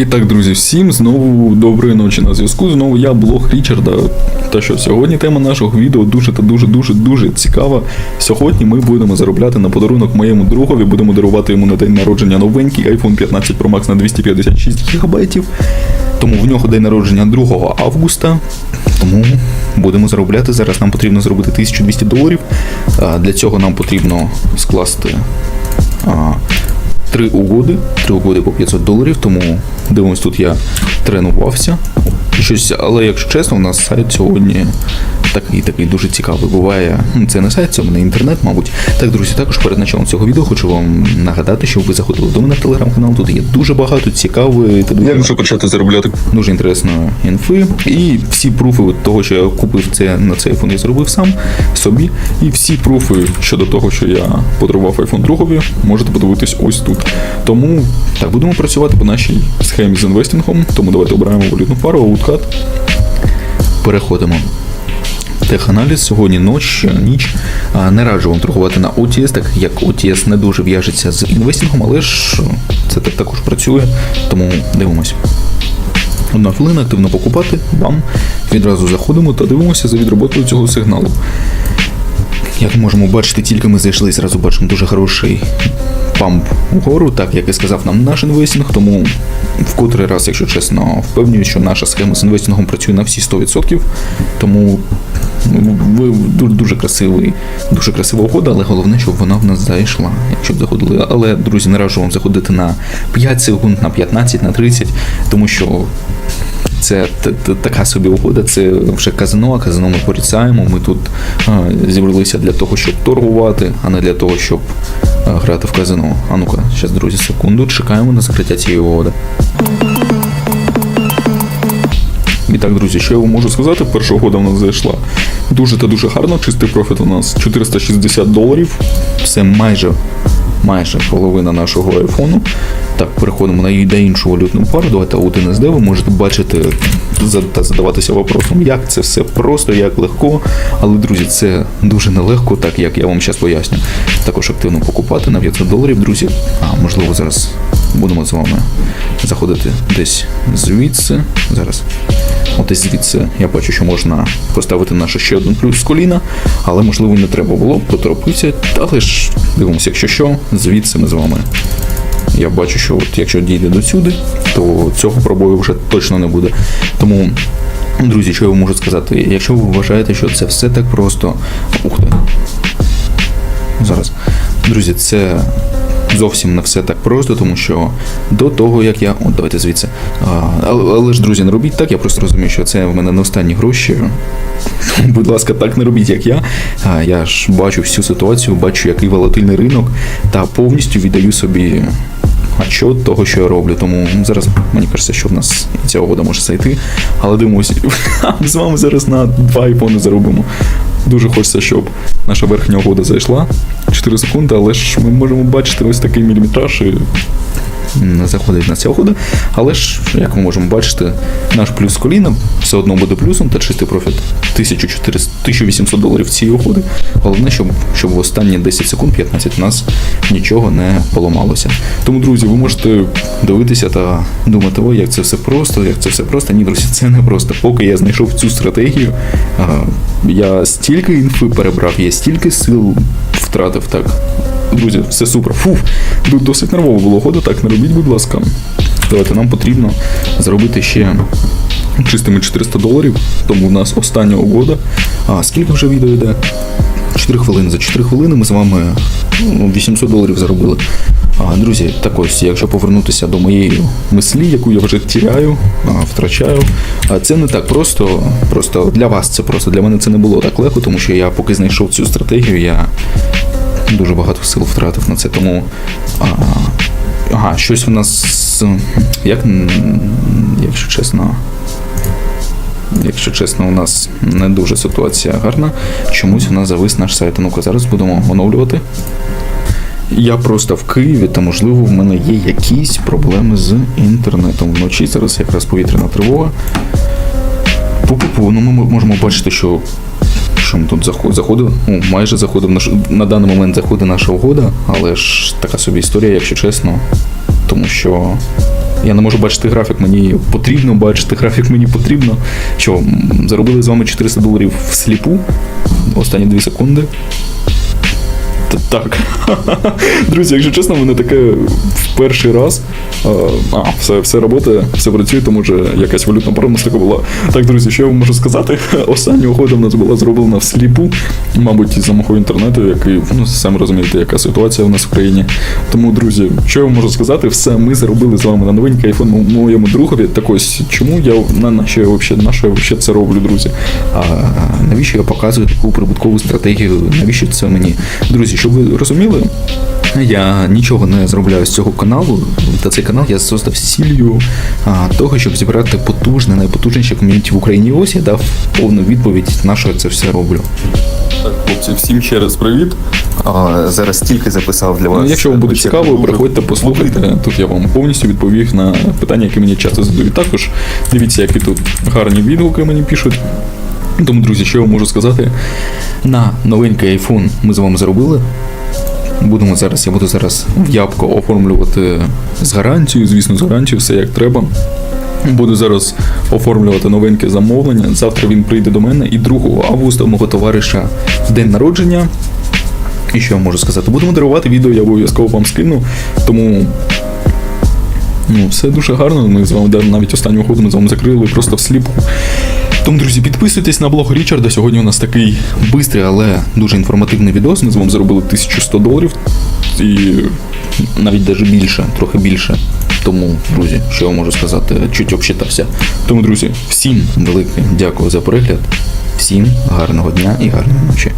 І так, друзі, всім знову доброї ночі на зв'язку. Знову я блог Річарда. Та що сьогодні тема нашого відео дуже та дуже дуже дуже цікава. Сьогодні ми будемо заробляти на подарунок моєму другові, будемо дарувати йому на день народження новенький iPhone 15 Pro Max на 256 ГБ. Тому в нього день народження 2 августа. Тому будемо заробляти. Зараз нам потрібно зробити 1200 доларів. Для цього нам потрібно скласти. Три угоди, три угоди по 500 доларів, тому дивимось, тут я тренувався. Щось, але якщо чесно, у нас сайт сьогодні такий такий дуже цікавий. Буває, це не сайт, це мене інтернет, мабуть. Так, друзі, також перед началом цього відео хочу вам нагадати, щоб ви заходили до мене в телеграм-канал. Тут є дуже багато цікавої та Як же почати заробляти? дуже інтересної інфи. І всі пруфи того, що я купив це на цей iPhone, я зробив сам собі. І всі пруфи щодо того, що я подарував iPhone другові, можете подивитись ось тут. Тому так будемо працювати по нашій схемі з інвестингом. Тому давайте обираємо валютну пару, ауткат. Переходимо. Теханаліз сьогодні ніч, ніч. Не раджу вам торгувати на OTS, так як OTS не дуже в'яжеться з інвестингом, але ж це також працює, тому дивимось. Одна хвилина активно покупати, бам. Відразу заходимо та дивимося за відроботою цього сигналу. Як можемо бачити, тільки ми зайшли, зразу бачимо дуже хороший памп угору, так як і сказав нам наш інвестинг, тому в котрий раз, якщо чесно, впевнюю, що наша схема з інвестингом працює на всі 100%, тому ну, ви дуже, дуже красивий, дуже красива угода, але головне, щоб вона в нас зайшла, якщо б заходили. Але, друзі, не раджу вам заходити на 5 секунд, на 15, на 30, тому що це така собі угода, це вже казино, а казино ми порицаємо. Ми тут зібралися для того, щоб торгувати, а не для того, щоб грати в казино. А ну-ка, зараз, друзі, секунду, чекаємо на закриття цієї угоди. І так, друзі, що я вам можу сказати? Перша угода в нас зайшла дуже та дуже гарно. Чистий профіт у нас 460 доларів. Це майже майже половина нашого айфону. Так, переходимо на іншу валютну пару. Давайте один SD. Ви можете бачити та задаватися вопросом, як це все просто, як легко. Але, друзі, це дуже нелегко, так як я вам зараз поясню. Також активно покупати на 500 доларів, друзі. А можливо, зараз будемо з вами заходити десь звідси. Зараз. От десь звідси я бачу, що можна поставити наше ще один плюс з коліна, але можливо не треба було, поторопився. Але ж дивимося, якщо що, звідси ми з вами. Я бачу, що от якщо дійде до сюди, то цього пробою вже точно не буде. Тому, друзі, що я вам можу сказати? Якщо ви вважаєте, що це все так просто. Ух ти. Зараз. Друзі, це зовсім не все так просто, тому що до того, як я. От давайте звідси. А, але, але ж, друзі, не робіть так, я просто розумію, що це в мене не останні гроші. Будь ласка, так не робіть, як я. А, я ж бачу всю ситуацію, бачу, який волатильний ринок, та повністю віддаю собі. Отчет того, що я роблю. Тому зараз мені кажеться, що в нас ця угода може зайти. Але дивимося, ми з вами зараз на два айфони заробимо. Дуже хочеться, щоб наша верхня угода зайшла. 4 секунди, але ж ми можемо бачити ось такий міліметраж і заходить на угода. Але ж, як ми можемо бачити, наш плюс коліна все одно буде плюсом та чистий профіт 1400, 1800 доларів цієї угоди. Головне, щоб, щоб в останні 10 секунд 15 у нас нічого не поламалося. Тому, друзі, ви можете дивитися та думати, ой, як це все просто, як це все просто. Ні, друзі, це не просто. Поки я знайшов цю стратегію, я стільки інфи перебрав, я стільки сил втратив так. Друзі, все супер. Фуф, досить нервово було ходу, так не робіть, будь ласка. Давайте нам потрібно зробити ще чистими 400 доларів, тому в нас остання угода. А скільки вже відео йде? 4 хвилини. За 4 хвилини ми з вами ну, 800 доларів заробили. А, друзі, так ось, якщо повернутися до моєї мислі, яку я вже тіряю, а, втрачаю, а, це не так просто. Просто для вас це просто для мене це не було так легко, тому що я поки знайшов цю стратегію, я дуже багато сил втратив на це. Тому а, ага, щось у нас, як, якщо чесно. Якщо чесно, у нас не дуже ситуація гарна. Чомусь у нас завис наш сайт. Ну-ка, зараз будемо оновлювати. Я просто в Києві, та можливо в мене є якісь проблеми з інтернетом вночі. Зараз якраз повітряна тривога. Пу-пу-пу, ну ми можемо бачити, що, що тут заходив, ну, майже заходив наш, на даний момент заходить наша угода, але ж така собі історія, якщо чесно. Тому що Я не можу бачити графік, мені потрібно бачити графік, мені потрібно. Що, заробили з вами 400 доларів всліпу. Останні 2 секунди. Та Так. Друзі, якщо чесно, в мене таке в перший раз. е, А, все, все працює, все працює, тому що якась валютна така була. Так, друзі, що я вам можу сказати? Остання угода в нас була зроблена всліпу, мабуть, із-за мого інтернету, який, ну, самі розумієте, яка ситуація в нас в країні. Тому, друзі, що я вам можу сказати? Все, ми заробили з вами на новенький мо- моєму другові. Так ось, чому я на, на що я вообще, на що я вообще це роблю, друзі? А навіщо я показую таку прибуткову стратегію? Навіщо це мені? Друзі, щоб ви розуміли, я нічого не зробляю з цього каналу. Та цей канал я создав з цілею а, того, щоб зібрати потужне, найпотужніше ком'юніті в Україні. Ось я дав повну відповідь, на що я це все роблю. Так, хлопці, всім ще раз привіт. А, зараз тільки записав для вас. Ну, Якщо вам буде цікаво, приходьте, послухайте. Тут я вам повністю відповів на питання, які мені часто задають. Також дивіться, які тут гарні відгуки мені пишуть. Тому, друзі, що я можу сказати? На новенький iPhone ми з вами заробили. Будемо зараз, я буду зараз в Ябко оформлювати з гарантією, звісно, з гарантією, все як треба. Буду зараз оформлювати новеньке замовлення. Завтра він прийде до мене і 2 августа мого товариша в день народження. І що я можу сказати? Будемо дарувати відео, я обов'язково вам скину. Тому ну, все дуже гарно. Ми з вами навіть останню угоду ми з вами закрили просто всліпу. Тому, друзі, підписуйтесь на блог Річарда. Сьогодні у нас такий бистрий, але дуже інформативний відос. Ми з вами зробили 1100 доларів і навіть даже більше, трохи більше. Тому, друзі, що я можу сказати, чуть обчитався. Тому, друзі, всім велике дякую за перегляд. Всім гарного дня і гарної ночі.